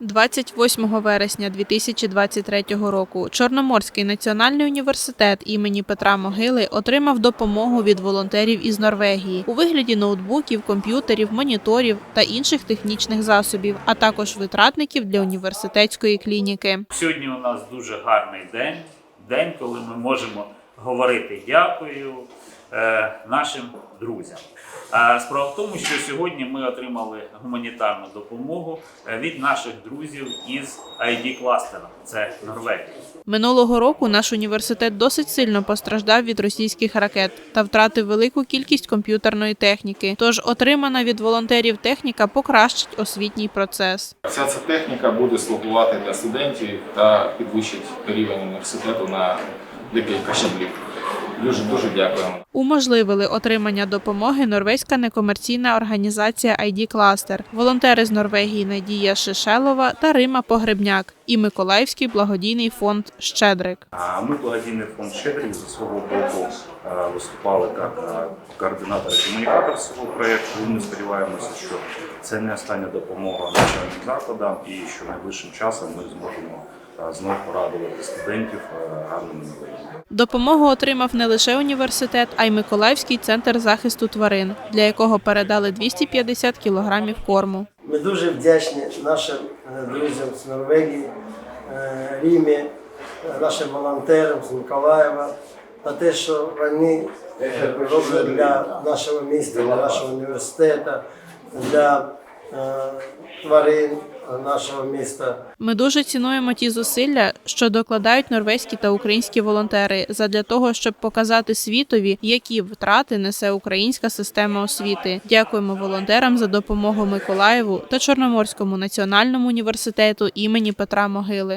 28 вересня 2023 року Чорноморський національний університет імені Петра Могили отримав допомогу від волонтерів із Норвегії у вигляді ноутбуків, комп'ютерів, моніторів та інших технічних засобів, а також витратників для університетської клініки. Сьогодні у нас дуже гарний день, день, коли ми можемо говорити дякую нашим друзям. Е, справа в тому, що сьогодні ми отримали гуманітарну допомогу е, від наших друзів із ID кластера. Це Норвегія. Минулого року наш університет досить сильно постраждав від російських ракет та втратив велику кількість комп'ютерної техніки. Тож отримана від волонтерів техніка покращить освітній процес. Вся ця техніка буде слугувати для студентів та підвищить рівень університету на декілька щаблів. Дуже дуже дякуємо. Уможливили отримання допомоги норвезька некомерційна організація ID Cluster, волонтери з Норвегії Надія Шишелова та Рима Погребняк і Миколаївський благодійний фонд Щедрик. А Ми благодійний фонд «Щедрик» зі свого боку е, виступали як е, координатор і комунікатор цього проєкту. Ми сподіваємося, що це не остання допомога навчальним закладам і що найближчим часом ми зможемо знов порадувати студентів е, гарними новинами. Допомогу отримав не лише університет, а й Миколаївський центр захисту тварин, для якого передали 250 кілограмів корму. Ми дуже вдячні нашим е, друзям з Норвегії, е, Рімі, нашим волонтерам з Миколаєва за те, що вони роблять для нашого міста, для нашого університету, для тварин нашого міста. Ми дуже цінуємо ті зусилля, що докладають норвезькі та українські волонтери задля того, щоб показати світові, які втрати несе українська система освіти. Дякуємо волонтерам за допомогу Миколаєву та Чорноморському національному університету імені Петра Могили.